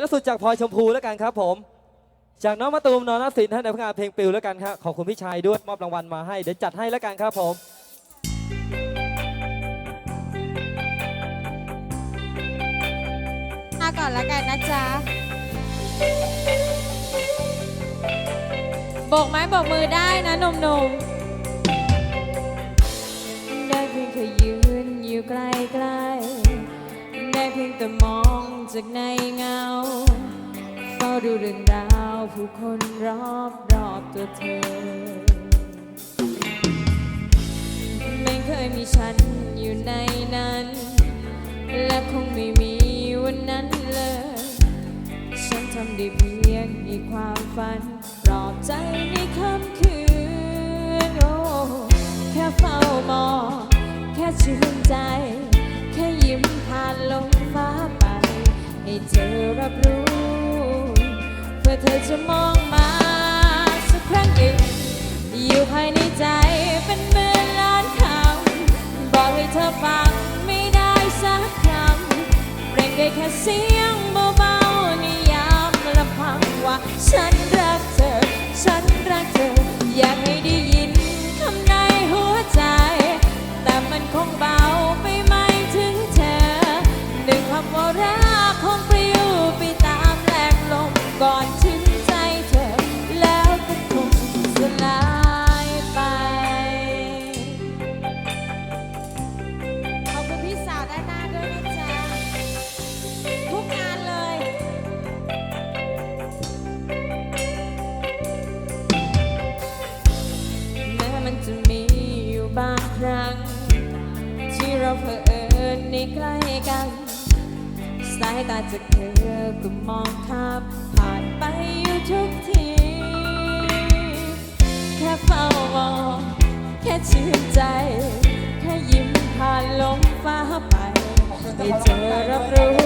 ล่าสุดจากพลอยชมพูแล้วกันครับผม จากน้องมะตูมน้องนัทสินท่านในพงานเพลงปิวแล้วกันครับขอบคุณพี่ชายด้วยมอบรางวัลมาให้เดี๋ยวจัดให้แล้วกันครับผมมาก่อนแล้วกันนะจ๊ะโบกไม้โบกมือได้นะหนุ่มๆได้เพียงแค่ยืนอยู่ใกล้ๆได้เพี ยงแต่มองจากในเงา เฝ้าดูเรื่องราวผู้คนรอบรอบตัวเธอ ไม่เคยมีฉันอยู่ในนั้น และคงไม่มีวันนั้นเลย ฉันทำได้เพียงมีความฝันปลอบใจในค่ำคืนโอ้แค่เฝ้ามองแค่ชื่นใจ เธอรับรู้ เพื่อเธอจะมองมาสักครั้งหนึ่ง อยู่ภายในใจเป็นหมื่นล้านคำ บอกให้เธอฟังไม่ได้สักคำเร่งได้แค่เสียงเบาๆในยามลำพังว่าฉันรักเธอ ฉันรักเธอ อยากให้ได้ยินคำในหัวใจ แต่มันคงเบาไปไม่ถึงเธอหนึ่งคำว่ารัก บางครั้ง ที่เราเผอิญในใกล้กัน สายตาจากเธอก็มองข้ามผ่านไปอยู่ทุกที แค่เฝ้ามองแค่ชื่นใจ แค่ยิ้มผ่านลมฟ้าไป ให้เธอรับรู้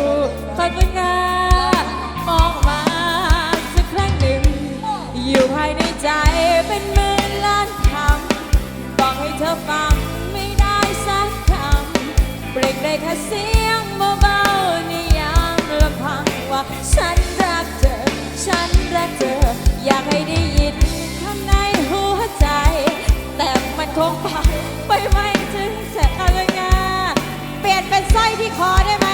แค่เสียงเบาๆในยามลำพังว่าฉันรักเธอ ฉันรักเธอ อยากให้ได้ยินคำในหัวใจ แต่มันคงไปไปไม่ถึงแสนอะไรงาเปลี่ยนเป็นสร้อยที่คอได้ไหม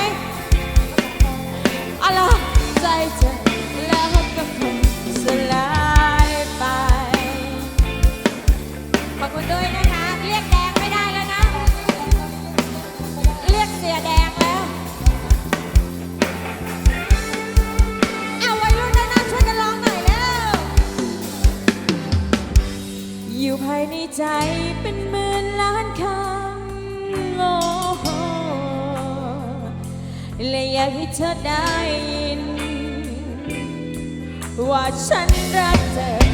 อะไรใจเธอ ในใจเป็นหมื่นล้านคำโลและอยากให้เธอได้ยิน ว่าฉันรักเธอ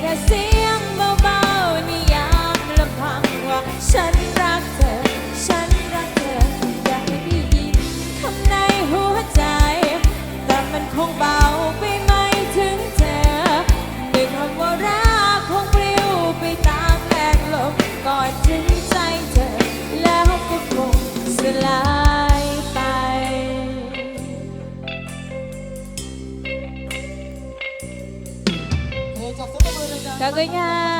แค่เสียงเบาๆนี่ยามลำพังว่าฉันรักเธอ ขอบคุณค่ะ